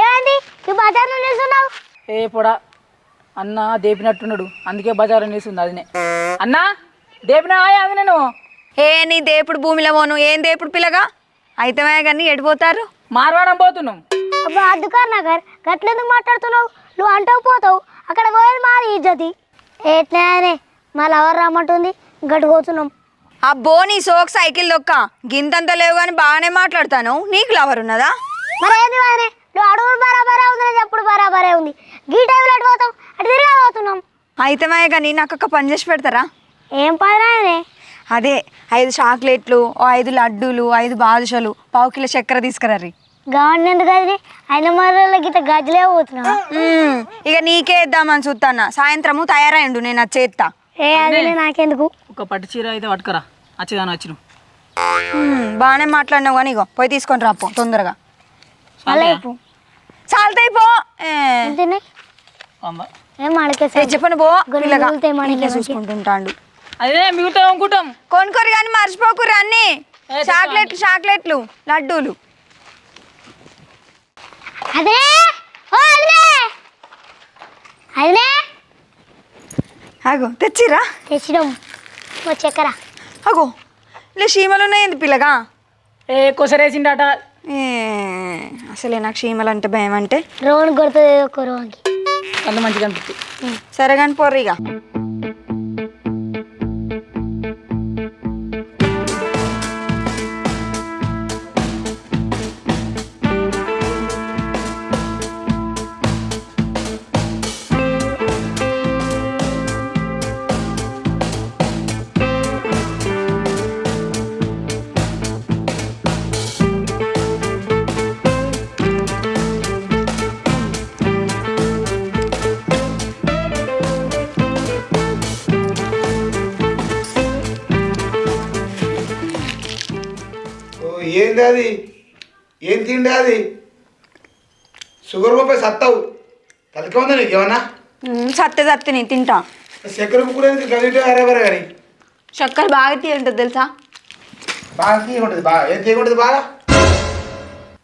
ఏమైంది? ఈ నిల్చున్నావు? ఏ పొడా అన్న దేపినట్టున్నాడు. అందుకే బజారు నేసింది అదినే. అన్నా దేపినా అది నేను ఏ నీ దేపుడు భూమిలో పోను. ఏం దేపుడు పిల్లగా? అయితమే కానీ ఎడిపోతారు మార్వాడం పోతున్నాం. అబ్బా నగర్ గట్లెందుకు మాట్లాడుతున్నావు? నువ్వు అంటావు పోతావు. అక్కడ పోయేది మాది ఇజ్జతి. ఎట్లనే మళ్ళీ ఎవరు రమ్మంటుంది. గట్టు పోతున్నాం. అబ్బో నీ సోక్ సైకిల్ దొక్క. గింతంత లేవు కానీ బాగానే మాట్లాడతాను. నీకు లవర్ ఉన్నదా? మరి ఏంది వానే నువ్వు అడుగులు బరాబరే ఉందని చెప్పుడు బరాబరే ఉంది. గీ టైంలో అటు పోతాం అటు తిరిగి పోతున్నాం? అయితమే కానీ నాకు ఒక పని చేసి పెడతారా? ఏం పని అదే ఐదు చాక్లెట్లు ఓ ఐదు లడ్డూలు ఐదు బాదుషాలు పావు కిలో చక్కెర తీసుకురారి. గవర్నమెంట్ అది అయిన మరల గిట్ట గజ్జలే పోతున్నా. ఇక నీకే ఇద్దామని చూస్తానా సాయంత్రము తయారైండు నేను అది చేస్తా ఏ అది నాకెందుకు? ఒక పట్టు చీర అయితే పట్టుకరా. వచ్చేదాని వచ్చిన. బాగానే మాట్లాడినావు కానీ ఇగో పోయి తీసుకొని రాపో తొందరగా. చెప్పను పో. చూసుకుంటుంటాడు. అదే మిగులుతాం అనుకుంటాం. కొనుక్కోరు కానీ మర్చిపోకురు అన్ని. చాక్లెట్లు చాక్లెట్లు లడ్డూలు. అదే? అగో తెచ్చిరా. తెచ్చినాం. ఓ చక్కెర అగో ఇలా చీమలు ఉన్నాయండి పిల్లగా? ఏ కొసరేసిండట. ఏ, అసలే నాకు చీమలు అంటే భయం అంటే రోన్ కొడుతుంది ఒక రోన్కి అంత మంచిగా అనిపిస్తుంది సరే కానీ పోర్రి అది ఏం తిండి అది షుగర్ పోపై సత్తావు. తలక ఉందా నీకు ఏమన్నా? సత్తే సత్తే నేను తింటా. చక్కెర కూడా గదిటే అరేవరే కానీ చక్కెర బాగా తీయంటుంది తెలుసా? బాగా తీయకుంటుంది బాగా. ఏం తీయకుంటుంది బాగా?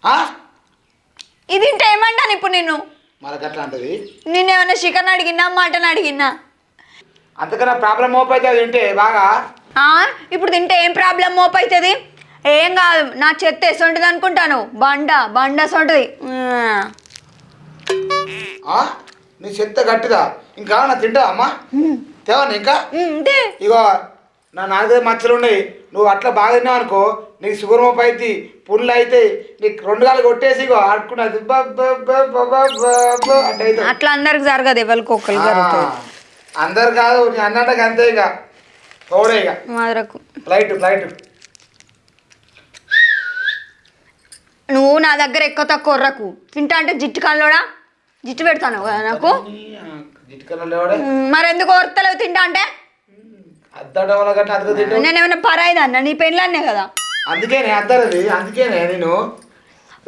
ఆ? ఇది తింటే ఏమంటాను ఇప్పుడు నేను మనకు అట్లా అంటది? నేనేమన్నా చికెన్ అడిగినా మటన్ అడిగినా? అంతకన్నా ప్రాబ్లం మోపైతే అది తింటే బాగా? ఇప్పుడు తింటే ఏం ప్రాబ్లం మోపవుతుంది ఏం కాదు నా చెత్త ఎసొంటిది అనుకుంటాను. బండ బండ సొంటది ఆ? నీ చెత్త గట్టిదా? ఇంకా నా తింటా అమ్మా? తేవని ఇంకా ఇగో నా నాలుగైదు మచ్చలు ఉన్నాయి. నువ్వు అట్లా బాగా తిన్నావు అనుకో నీకు షుగర్ మోపు అయితే పుళ్ళు అయితే నీకు రెండు కాలు కొట్టేసి ఇగో ఆడుకున్నది అంటే అట్లా అందరికి జరగదు ఎవరికి ఒక్కరు జరుగుతుంది. అందరు కాదు నీ అన్నట్టుగా అంతే ఇక తోడే ఇక మాదరకు. Flight flight. నువ్వు నా దగ్గర ఎక్కువ తక్కువ కొర్రకు. తింటా అంటే జిట్టు కల్లోడా జిట్టు పెడతాను కదా నాకు మరి ఎందుకు ఓర్తలేవు తింటా అంటే? నేను ఏమైనా పరాయిదన్నా నీ పెళ్ళన్నే కదా. అందుకేనే అద్దరది అందుకేనే నేను.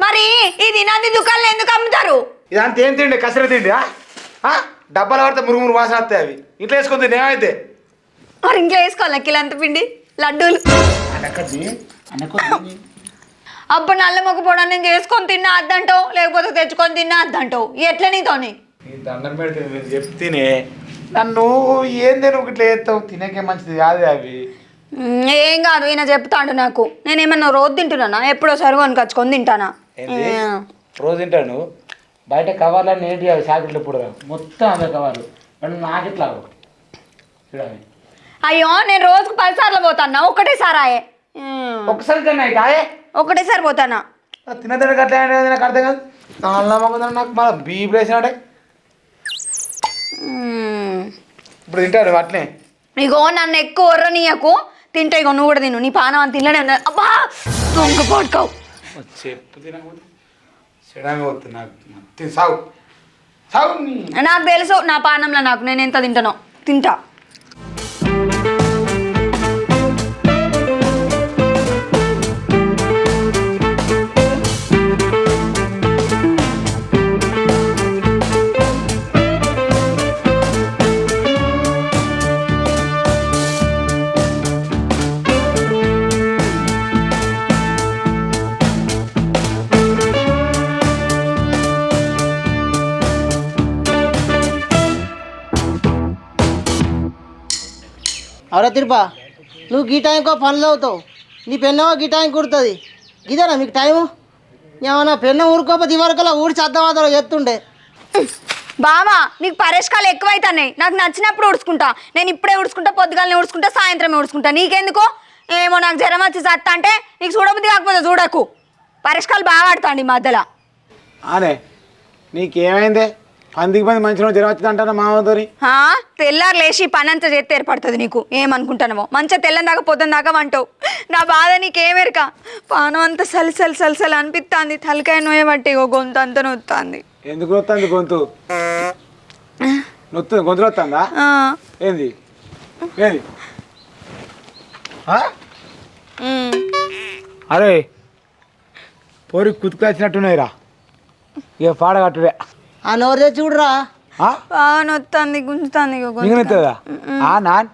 మరి ఈ దినాది దుకాణాలు ఎందుకు అమ్ముతారు? ఇదంతా ఏం తిండి? కసర తిండి? డబ్బాలు పడితే మురుగు మురుగు వాసన వస్తాయి అవి. ఇంట్లో వేసుకుని తిని ఏమైతే? మరి ఇంట్లో వేసుకోవాలి కిలంత పిండి? లడ్డూలు? అనకద్ది అప్పుడు నల్ల మొక్కపోవడం నేను చేసుకొని తిన్నా అద్దంటావు? లేకపోతే తెచ్చుకొని తిన్నా అద్దంటావు? ఎట్లా నీతోని? దండం పెడితే చెప్తేనే నన్ను ఏంది నువ్వు ఇట్లా చేస్తావు? తినకే మంచిది కాదు అవి. ఏం కాదు ఈయన చెప్తాడు నాకు. నేను ఏమన్నా రోజు తింటున్నానా? ఎప్పుడో సరువు కచ్చుకొని తింటానా? ఏంది? రోజు తింటాను బయట కవర్లన్నీ ఏంటి అవి? చాకెట్లు ఇప్పుడు మొత్తం అదే కవర్లు. మరి నాకు ఇట్లా చూడాలి అయ్యో నేను రోజుకు పదిసార్లు పోతానా ఒకటేసారి ఆయే మ్, ఒక్కసారి కన్నా అయితే ఒకటేసారి పోతానా? తినదండి అట్లా నాకు అర్థం కాదు. దానిలో నాకు మళ్ళీ బీపీ వేసినాడే ఇప్పుడు తింటాడు అట్లే ఇగో నన్ను ఎక్కువ ఒర్రనీయకు. తింటే ఇగో నువ్వు కూడా తిను. నీ పానం అని తినలే అబ్బా! దొంగ పడుకోవు చెప్పు వస్తుంది నాకు. తిని సాగు సాగు నీ. నాకు తెలుసు నా పానంలో నాకు నేను ఎంత తింటానో. తింటా. అవరా తిరుపా నువ్వు గీ టైంకో పనులు అవుతావు. నీ పెన్నమో గీ టైం కుడుతుంది. ఇదేనా మీకు టైము ఏమన్నా పెన్న ఊరుకోకపోతే ఇవరకల్లా ఊడి చద్దవాదలో చెప్తుండే బావా నీకు పరేష్కాలు ఎక్కువైతున్నాయి. నాకు నచ్చినప్పుడు ఉడుచుకుంటా నేను ఇప్పుడే ఉడుచుకుంటా పొద్దుగాలనే ఉడుచుకుంటా సాయంత్రమే ఉడుచుకుంటా నీకెందుకు? ఏమో నాకు జ్వరం వచ్చి చత్త అంటే నీకు చూడబుద్ధి కాకపోతే చూడకు. పరేష్కాలు బాగా ఆడుతాండి ఈ మధ్యలో. అనే నీకేమైందే? పందికి మంది మంచిగా జ్వరం వచ్చింది మామతోని హా, తెల్లారు లేచి పని అంతా చేస్తే ఏర్పడుతుంది నీకు. ఏమనుకుంటానమో మంచిగా తెల్లని దాకా పొద్దున్న దాకా వంటావు. నా బాధ నీకేమెరక? పానం అంతా సలిసలి సలిసలి అనిపిస్తుంది తలకాయ నోయ బట్టి ఇగో గొంతు అంతా నొత్తాంది. ఎందుకు వస్తుంది గొంతు? నొత్తుంది గొంతు వస్తుందా ఆ, ఏంది? ఏంది? ఆ? ఉమ్. అరే పోరి కుతుకొచ్చినట్టున్నాయిరా ఇక పాడగట్టుడే ఆ నోరు తెచ్చి చూడరా ఆ? బాగా నొత్తాంది గుంజుతాంది ఇగో మిగిలితుందా ఆ నాన్?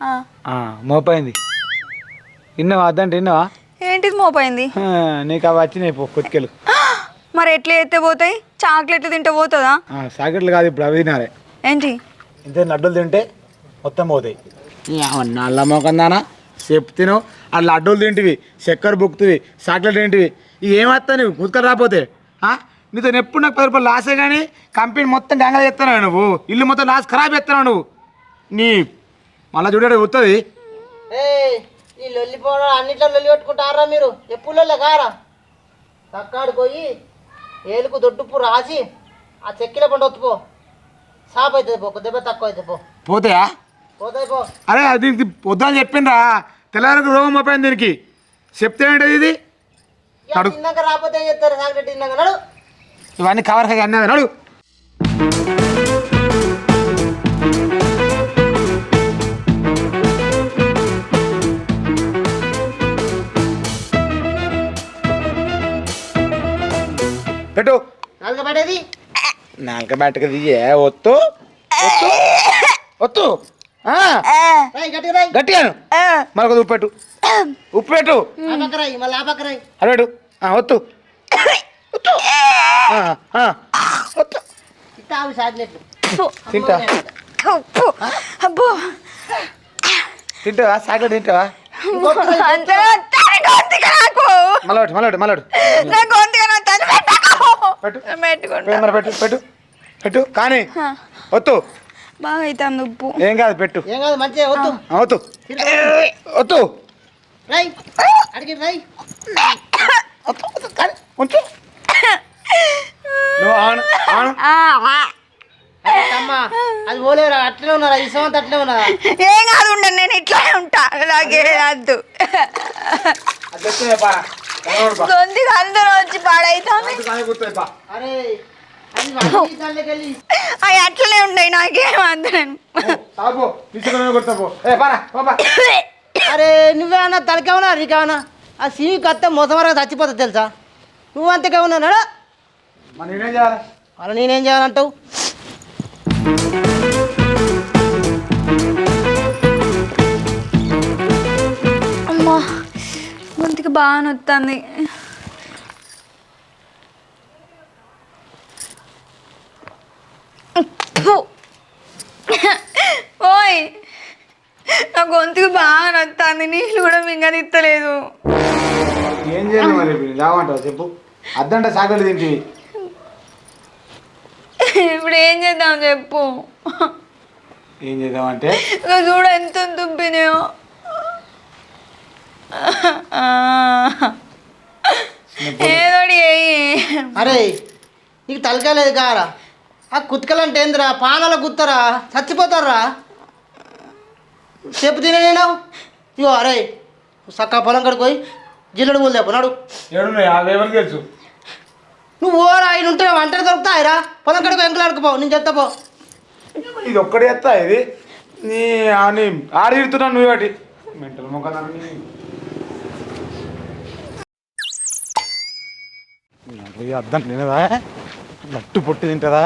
ఆ, ఆ, మోపైంది. విన్నావా అద్దంటే విన్నావా ఏంటిది మోపోయింది ఆ, నీకు అవి వచ్చినాయి పో కొత్తికెళ్ళు మరి ఎట్లా అయితే పోతాయి? చాక్లెట్లు తింటే పోతుందా? సాకెట్లు కాదు ఇప్పుడు అవి తినాలి. ఏంటి? ఇంత లడ్డూలు తింటే మొత్తం పోతాయి. నల్ల మోకందానా చెప్తేను ఆ లడ్డూలు తింటివి చక్కెర బుక్తివి చాక్లెట్ తింటివి. ఇవి ఏమత్తా నువ్వు కుతుకలు రాపోతే ఆ? నీతో ఎప్పుడు నాకు పది రూపాయలు లాసే కానీ కంపెనీ మొత్తం గంగ చేస్తున్నావు నువ్వు. ఇల్లు మొత్తం లాస్ ఖరాబ్ చేస్తున్నావు నువ్వు. నీ మళ్ళీ చూడే వస్తుంది ఏ ఈ లొల్లిపోవడం అన్నిట్లో లొల్లి పెట్టుకుంటారా మీరు? ఎప్పుడు లొల్లే కారా? తక్కాడు పోయి ఏలుకు దొడ్డుప్పు రాసి ఆ చెక్కిల పండు ఒత్తుపో సాప్ అవుతుంది పో దెబ్బ తక్కువ అవుతుంది పో. పోతాయా? పోతాయి పో. అరే అది వద్దని చెప్పిండ్రా. తెల్లారకు రోగం మోపోయింది దీనికి. చెప్తే ఏంటది ఇది? ఇక. తిన్నాక రాకపోతే ఏం చెప్తారు సాగరెడ్డి తిన్నాక నడు. ఇవన్నీ కవర్ అన్నీ నడు. పెట్టు. నాలుగు పడేది నాలుక బయటకు దిగే ఒత్తు. ఒత్తు. ఒత్తు. గట్టిగాను మరొక ఉప్పు పెట్టు. ఉప్పు పెట్టు. ఆ పక్క రాయి మళ్ళీ ఆ పక్క రాయి. అది పెట్టు. ఆ, ఒత్తు. తింటా. అబ్బో, తింటావా? సాగర్ తింటావా? గొంతుగా నాకు. మళ్ళీ పెట్టు పెట్టు పెట్టు పెట్టు. పెట్టుకుంటా. పెట్టు, మరి పెట్టు పెట్టు. పెట్టు. కానీ ఒత్తు బాగా అవుతుంది ఉప్పు ఏం కాదు పెట్టు. ఏం కాదు మంచిగా వద్దు. ఒత్తు ఒత్తు రాయి అడిగి రాయి ఉంచు నువ్వు ఆను ఆను అరే తమ్మ అది పోలేరా అట్లనే ఉన్నారా? ఈ సమంత అట్లనే ఉన్నారా? ఏం కాదు ఉండండి నేను ఇట్లానే ఉంటా. నాకే వద్దు. గొంతుగా అందరూ వచ్చి పాడైతాను అది కానీ గుర్తులే పా. అరే అది వాడి దాంట్లోకి వెళ్ళి. అవి అట్లనే ఉన్నాయి నాకేం పాపా అరే నువ్వేమన్నా తలకేమన్నా నీకేమన్నా? ఆ సివి కత్త మోసం వరకు చచ్చిపోతుంది తెలుసా? నువ్వు అంతకే ఉన్నాడు మరి నేనేం చేయాలి? అలా నేనేం చేయాలంటావు? అమ్మా గొంతుకి బాగా నొత్తుంది. ఓయ్ నా గొంతుకి బాగా నొత్తుంది. నీళ్ళు కూడా మింగనిత్తలేదు. ఏం చేయాలి మరి? చెప్పు. అద్దంటే సాగలు తింటివి. ఇప్పుడు ఏం చేద్దాం చెప్పు. ఏం చేద్దామంటే? ఇక చూడ ఎంత దుబ్బినాయో. ఏదోడి ఏయి అరే నీకు తలకాయ లేదు కారా? ఆ కుత్కలంటే ఏందిరా? పానాల గుత్తరా? చచ్చిపోతారా? చెప్పు తినేనావు ఇగో అరే సక్క పొలం కడుకు పోయి జిల్లుడు మూలు చెప్పు నాడు. ఎవరికి తెలుసు నువ్వు ఓరా ఆయన ఉంటే వంటలు దొరుకుతాయిరా పొలం కడుకు ఎంకలాడుకుపో నేను చెప్తా ఇది ఒక్కడే ఎత్తా ఇది? నీ అని ఆడి తిడుతున్నాను నువ్వు వాటి మెంటల్ మొక్కదాన్ని. అద్దం తినదా? లట్టు పొట్టి తింటుందా?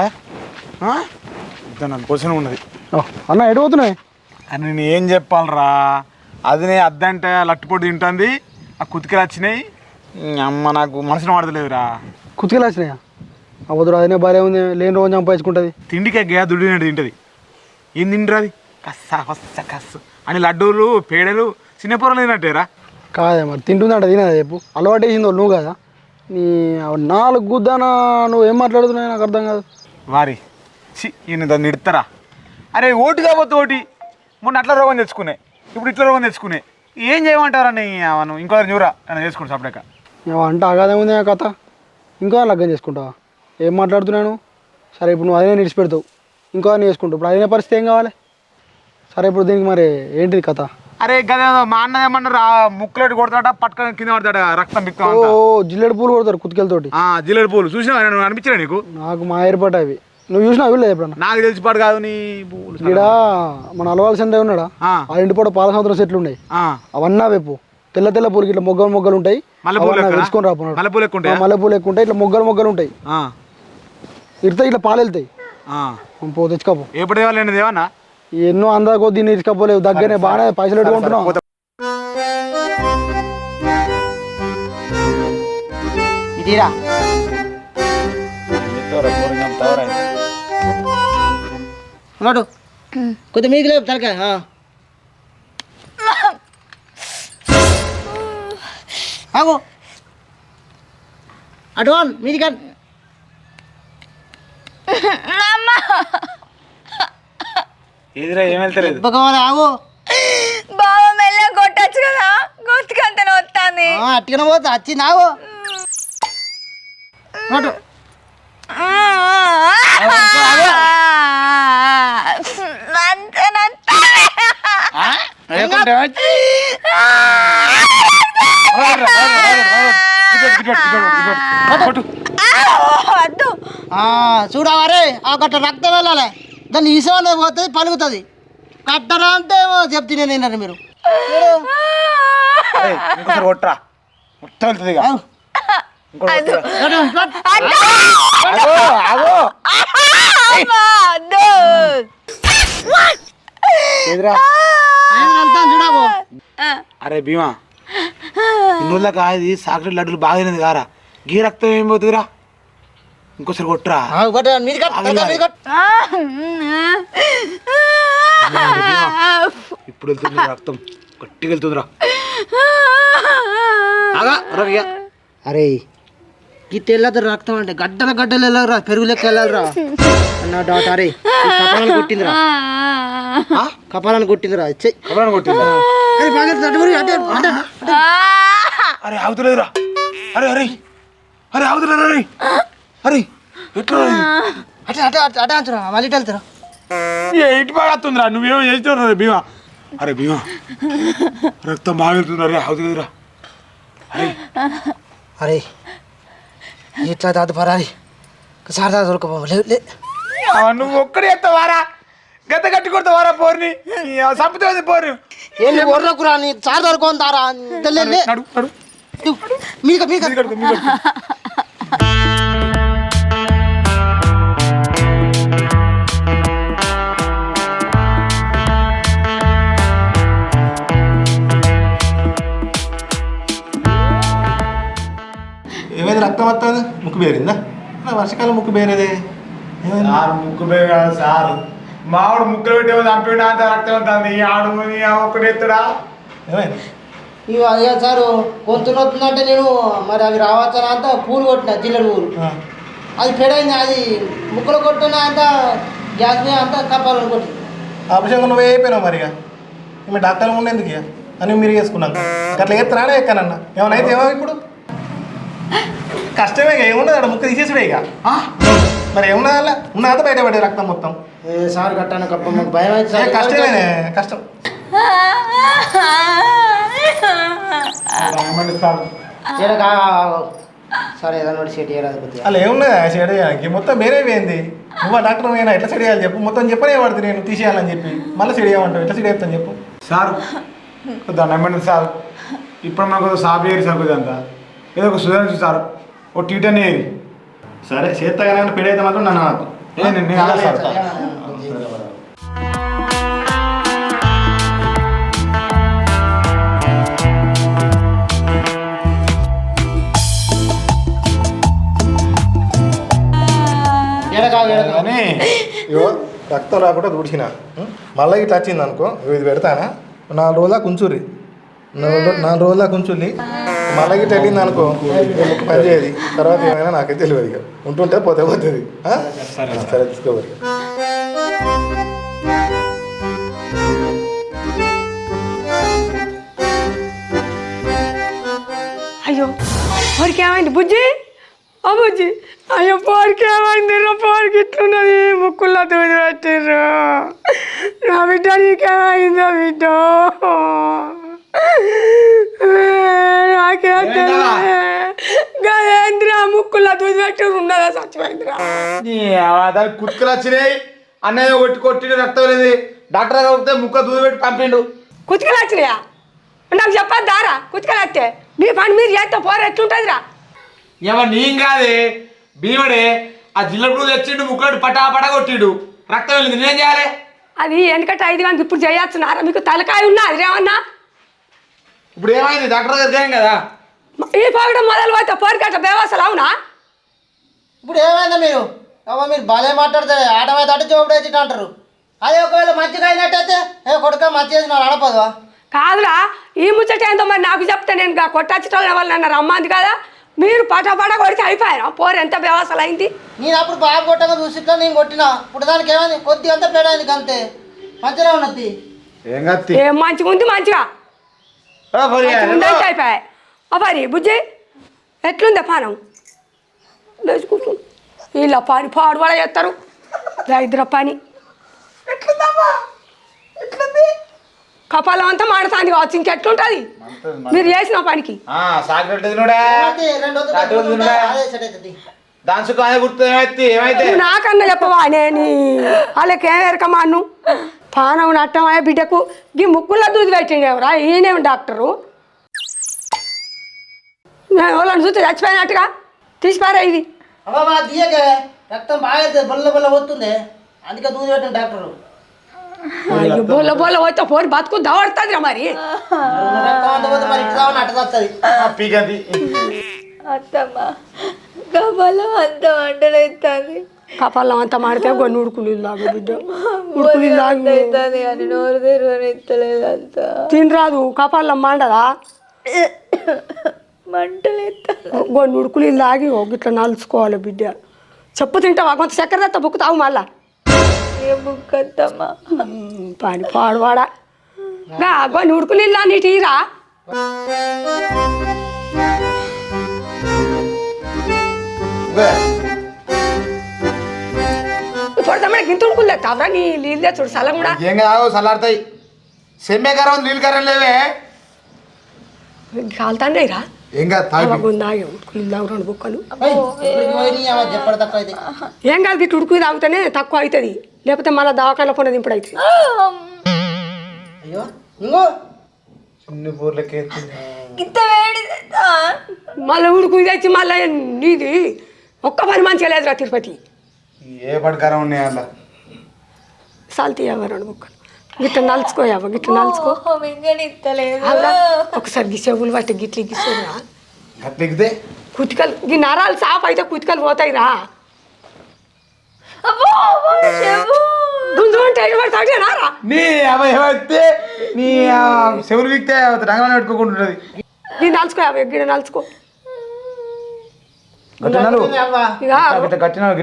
అద్దం నన్ను పొజిషన్ ఉన్నది. అన్న ఎటు పోతున్నాయి? అని నేను ఏం చెప్పాలరా? అది నేను అద్దంటే లట్టు పొట్టి తింటుంది. ఆ కుతికలు వచ్చినాయి. అమ్మ నాకు మనసును పడతలేదురా కుతికలు వచ్చినాయా అవదురు అదనే భార్య ఉంది లేని రోజు సంపాదించుకుంటుంది. తిండికి గా దుడినట్టు తింటుంది. ఏం తింటారు అది? కస్స కస్స కస్సు. అని లడ్డూలు పేడలు చిన్న పొరలు తినట్టేరా? కాదే మరి తింటుందంట తినేదా చెప్పు. అలవాటు వేసింది నువ్వు కదా? నీ నాలుగు గుద్దానా నువ్వు ఏం మాట్లాడుతున్నావు నాకు అర్థం కాదు. వారి. చి ఈయన దాన్ని ఇడతారా అరే ఓటు కాబోతే ఓటి. మొన్న అట్లా రోగం తెచ్చుకునే. ఇప్పుడు ఇట్లా రోగం తెచ్చుకునే. ఏం చేయమంటారని మనం ఇంకో చూరా అని చేసుకుంటా సపడాక ఏమో అంటే అగాదే ఉంది కథ. ఇంకో లగ్గం చేసుకుంటావా? ఏం మాట్లాడుతున్నాను? సరే ఇప్పుడు నువ్వు అదే నిడిచిపెడతావు ఇంకో అని చేసుకుంటావు. ఇప్పుడు అదే పరిస్థితి ఏం కావాలి? సరే ఇప్పుడు దీనికి మరి ఏంటిది కథ? అరే గదే మా అన్న ఏమన్నారు ఆ ముక్కులేటి కొడతాడ పట్టుకొని కింద పడతాడ రక్తం ఓ జిల్లెడు పూలు కొడతారు కుతికెలతోటి ఆ, జిల్లేడు పూలు. చూసినా నేను? అనిపించలే నీకు? నాకు మా ఏర్పాటు అవి. నువ్వు చూసినా అవి లేదు ఎప్పుడన్నా నాకు తెలిసిపాడు కాదు నీ పూలు. ఇక్కడ మన అలవాల్సిందే ఉన్నాడా? ఆ, ఇంటి పూట పాల సంవత్సరం చెట్లు ఉన్నాయి. అవన్నా వైపు తెల్ల తెల్ల పూలకి ఇట్లా మొగ్గలు మొగ్గలు ఉంటాయి? వేసుకొని రాపున్నాడు మల్లెపూలు ఎక్కువ ఉంటాయా? ఇట్లా మొగ్గలు మొగ్గలు ఉంటాయి. ఆ, ఇడతాయి ఇట్లా పాలు వెళ్తాయి. పో తెచ్చుకోపో. ఎప్పుడు దేవన్నా? ఎన్నో అందా కొద్ది ఇసుకపోలేవు దగ్గరనే బాగానే పైసలు పెట్టుకుంటున్నావు. ఇదిరా. ఉన్నాడు కొద్ది మీకు లేపు తలకాయ. ఆగు. అటు మీది కాదు ఏదిరా ఏం వెళ్తలేదు? ఆగు. బావ మెల్ల కొట్టచ్చు కదా? గొంతుకంత వస్తుంది ఆ, అట్టిగానే పోతా వచ్చింది ఆగు అటు వద్దు. ఆ, చూడవరే ఆ గట్ట రక్తం వెళ్ళాలి. దాన్ని ఈసవనే పోతుంది పలుకుతుంది. కట్టరా అంటే ఏమో చెప్తే నేను మీరు. ఇంకోసారి కొట్టరా. మొత్తం వెళ్తుంది అరే భీమా ఇన్నుళ్ళకి ఇది సాకటి లడ్డులు బాగా తినది కారా గీ రక్తం ఏం పోతుందిరా? ఇంకోసారి కొట్టురా. ఇప్పుడు వెళ్తుంది రక్తం. గట్టిగా వెళ్తుందిరా. అరే ఈ తెల్లది రక్తం అంటే గడ్డల గడ్డలు వెళ్ళరా పెరుగు లెక్క వెళ్ళాలిరా. అన్న డాట్ అరే కొట్టిందిరా. కపాలను కొట్టిందిరా చెయ్యి. కబరాన్ని కొట్టిందా? అరే బాగా అటు మరి, అటే, అటే, అటే. అరే ఆగుతలేదురా. అరే అరే. అరే అరే. అరే ఎట్లా రా? అటే అటే అటే అటే అంటురా మళ్ళీ ఇటు వెళ్తారా. ఇటు బాగా వస్తుందిరా నువ్వేమో చేస్తున్నావు రే భీమా. అరే భీమా. రక్తం బాగా వెళ్తుంది అరే ఆగుతలేదురా. అరే. దాదు పరారి ఒకసారి దాదు దొరకపో లే లే. ఆ, నువ్వు ఒక్కడే ఎత్తావారా? గత కట్టి కొడతావారా పోర్ని? సంపుతుంది పోరు. ఏం ఒర్రకురా నీ సార్ దొరకని నడు మీకు మీకు. ఏమైంది రక్తం వస్తుంది ముక్కు బేరిందా? నా వర్షకాలం ముక్కు బేరేదే. ముక్కు బే కాదు సార్. మావాడు ముక్కులు పెట్టే చంపినా అంత రక్తం ఉంటుంది. ఆడు ఒక్కడు ఎత్తుడా? ఏమైంది? ఇవి అయ్యా సారు గొంతు నొత్తుందంటే నేను మరి అవి రావచ్చని అంతా పూలు కొట్టిన జిల్లెడు పూలు. ఆ, అది పెడైంది అది ముక్కలు కొట్టిన అంత గ్యాస్ మీద అంతా కప్పాలని కొట్టింది. ఆపరేషన్ నువ్వే అయిపోయినావు మరి ఇక. మీ డాక్టర్ ఉండే ఎందుకు ఇక? అని మీరు చేసుకున్నాక. అట్లా ఎత్తురాడే ఎక్కానన్న ఏమైనా అయితే ఏమో ఇప్పుడు? కష్టమే ఇక ఏముండదు అక్కడ ముక్క తీసేసుడే ఇక. ఆ? మరి ఏమున్నది అలా? ఉన్నదంతా బయట పడే రక్తం మొత్తం. ఏ సార్ కట్టాను కప్ప మాకు భయం అయితే ఏ, సార్. కష్టమేనే కష్టం. ఏమండి సార్? ఈడకా సార్ ఏదైనా ఒకటి సెట్ చేయరాదు కొద్దిగా అలా ఏమున్నది సెట్ చేయడానికి మొత్తం వేరే పోయింది నువ్వు ఆ డాక్టర్ అయినా ఎట్లా సెట్ చేయాలి చెప్పు. మొత్తం చెప్పనే పడుతుంది నేను తీసేయాలని చెప్పి. మళ్ళీ సెట్ చేయమంటావు. ఎట్లా సెట్ చేస్తాను చెప్పు. సార్ ఏమండి సార్? ఇప్పుడు మనకు సాబ్ చేయరు సార్ కొద్దిగా అంతా ఏదో ఒక సుధారించు సార్ ఓ టీటన్ ఏది సరే చేత్తగానే పెడైతే మాత్రం నన్ను నాకు ఏ నేను నేను అలా సార్ ఈడకా ఈడకా కానీ ఇగో రక్తం రాకుండా తుడిచిన. మళ్ళీ ఇట్లా వచ్చింది అనుకో ఇది పెడతానా? నాలుగు రోజుల కుంచురి నాలుగు నాలుగు రోజుల కుంచుర్లి మళ్ళీ ఇట్లా వెళ్ళింది అనుకో. ముక్కు పని చేయదు తర్వాత ఏమైనా నాకే తెలియదు ఇక. ఉంటుంటే పోతే పోతుంది. ఆ? సరే తీసుకోవాలి. అయ్యో పోరికి ఏమైంది బుజ్జి? ఓ బుజ్జి అయ్యో పోరికి ఏమైంది రా పోరికి ఇట్లున్నది. ముక్కుల్లో దూది పెట్టిర్రు నా బిడ్డ నీకేమైందో బిడ్డ? నాకేం గదేంద్రా ముక్కుల్లో దూది పెట్టిర్రు ఉన్నదా చచ్చిపోయిందిరా? దానికి కుతుకులు వచ్చినాయి. అన్నయ్య కొట్టి కొట్టి రక్తం లేదు డాక్టర్ దగ్గర పోతే ముక్క దూది పెట్టి పంపిండు. వచ్చినాయా? నాకు చెప్పద్దు దారా. వస్తే మీ పని మీరు చేస్తే పోరు ఎట్లుంటుందిరా? ఏమో నీం కాదే భీముడే ఆ జిల్లప్పుడు తెచ్చిండు ముక్కడు పటా పటా కొట్టిండు. రక్తం వెళ్ళింది నేనేం చేయాలి? అది వెనకట ఐదు గంటలకు ఇప్పుడు చేయొచ్చున్నారా మీకు తలకాయ ఉన్నా అది ఏమన్నా? ఇప్పుడు ఏమైంది? డాక్టర్ దగ్గరికి ఏం కదా? ఈ పోగడం మొదలు పోతే పోరికట్ట బేవాసలు అవునా? ఇప్పుడు ఏమైందా మీరు? అవ్వ మీరు భలే మాట్లాడితే ఆటమైతే అటు చూపుడు అయితే అంటారు. అదే ఒకవేళ మంచిగా అయినట్టయితే ఏ కొడుక మంచి చేసి నాకు నడపదు కాదురా ఈ ముచ్చట ఏందో మరి నాకు చెప్తే నేను గా కొట్టచ్చుకోవాలి వాళ్ళు నన్ను రమ్మంది కదా? మీరు పట పట కొడితే అయిపోయారా? పోరు ఎంత బేవాసలు అయింది? నేను అప్పుడు బాగా కొట్టగా చూసిట్లా నేను కొట్టినా. ఇప్పుడు దానికి ఏమైంది? కొద్ది అంతా పేడైంది అంతే. మంచిగా ఉన్నది. ఏం మంచిగా ఉంది మంచిగా? ఉండైతే అయిపోయాయి అవ్వరి బుజ్జి ఎట్లుంది పానం లేచి కూర్చో వీళ్ళ పని పాడు కూడా చేస్తారు దరిద్ర పని కపాలం అంతా మాడుతుంది కావచ్చు ఇంకెట్లుంటుంది మీరు చేసిన పనికి నాకన్నా చెప్పవా నేను వాళ్ళకి ఏం ఎరకమాను పానం నట్టమయ్యే బిడ్డకు ఈ ముక్కుల్లో దూది పెట్టిండు ఎవరా ఈయనేం డాక్టరు? నేను వాళ్ళని చూస్తే చచ్చిపోయినట్టుగా. తీసిపారా ఇది. అవ్వ మా రక్తం బాగా బొల్ల బొల్ల పోతుంది అందుకే దూది పెట్టిన డాక్టరు. అయ్యో బోల బోల పోతే పోరు బతుకు దవడుతుంది మరి. రక్తం అంత పోతే మరి ఇటు వస్తుంది. అత్తమ్మ కబలం అంత వంటలైతుంది కపాలం అంతా మాడితే కొన్ని ఉడుకులు లాగు బిడ్డ. ఉడుకులు లాగు అని నోరు అంత తినరాదు కపాలం మండదా? మంటలు కొన్ని ఉడుకులు లాగి ఓ గిట్ల నలుచుకోవాలి బిడ్డ. చెప్పు తింటావా? కొంత చక్కెర తెత్త బుక్ తావు మళ్ళా. ఏ బుక్ అత్తమ్మ? పని పాడువాడా. కొన్ని ఉడుకులు ఇల్లా నీ టీరా తమ్ముడు గింత ఉడుకులు తెస్తావరా నీ నీళ్ళు తెచ్చుడు. సలం కూడా ఏం కాదు చల్లారుతాయి సెమ్మే కరం నీళ్ళు కరం లేవే. కాలుతాండే రా. ఏం కాదు తాగి ఉడుకులు రెండు బుక్కలు. ఏం కాదు గిట్ల ఉడుకు తాగితేనే తక్కువ అవుతుంది లేకపోతే మళ్ళీ దవాఖాన పోనది ఇప్పుడు అవుతుంది. మళ్ళీ ఉడుకు తెచ్చి మళ్ళీ నీది ఒక్క పని మంచిగా లేదురా తిరుపతి. ఏ పడకారం ఉన్నాయి అలా సాల్తీ అవ్వ రెండు బుక్కలు గిట్ల నలుచుకోయావ గిట్ల నలుచుకో. అవునా? ఒకసారి గి చెవులు పట్టి గిట్ల గిస్తురా గట్లెక్కితే కుతికలు ఈ నరాలు సాఫ్ అయితే కుతికలు పోతాయి రా. నీ అవ ఏమైతే నీ ఆ చెవులు విక్తే రంగంలో పెట్టుకోకుంటున్నది నీ నలుచుకోయావ గిడ నలుచుకో గట్టినాలు? అవ్వ ఇక గట్టినాలు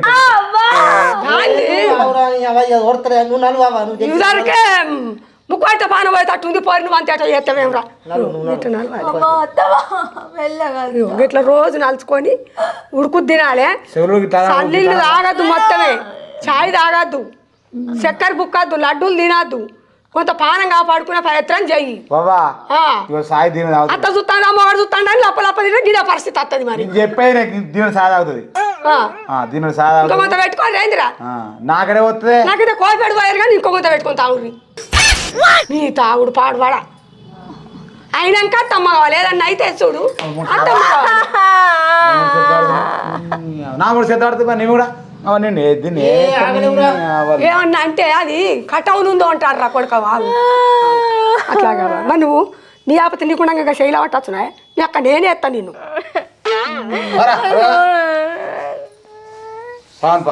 నువ్వు నలువు అవ్వ నువ్వు తెచ్చి ఇదివరకే ముక్కోట పాన పోయేటట్టు ఉంది పోయి నువ్వు అంతేట చేస్తావేమ్రా ఇట్లా రోజు నలుచుకొని ఉడుకు తినాలే. చల్లీళ్ళు తాగద్దు మొత్తమే. చాయ్ తాగద్దు. చక్కెర బుక్కద్దు లడ్డూలు తినద్దు. కొంత పానం కాపాడుకునే ప్రయత్నం చెయ్యి. అత్త చూస్తాడా మొగడు చూస్తాడా అని లప్ప లప్ప తిన గిడ పరిస్థితి వస్తుంది మరి. నాకు దీని. ఆ, దీని సాయి ఇంకో కొంత పెట్టుకోండి ఏందిరా? ఆ, నాకడే వస్తుంది నాకైతే కోపెడు పోయారు కానీ ఇంకో కొంత పెట్టుకొని తాగుర్రి. నీ తాగుడు పాడువాడ? అయినాక అత్తమ్మ కావాలి ఏదన్నా అయితే చూడు. అత్తమ్మ నా కూడా ఆడుతుంది నేను కూడా ఏమన్నా అంటే అది కటౌన్ ఉందో అంటారు రా కొడుక వాళ్ళు. అట్లాగా మరి నువ్వు నీ ఆపత నీకుండా శైలి పట్టచ్చునా నీ అక్క నేనే ఎత్తా నిన్ను. సాంప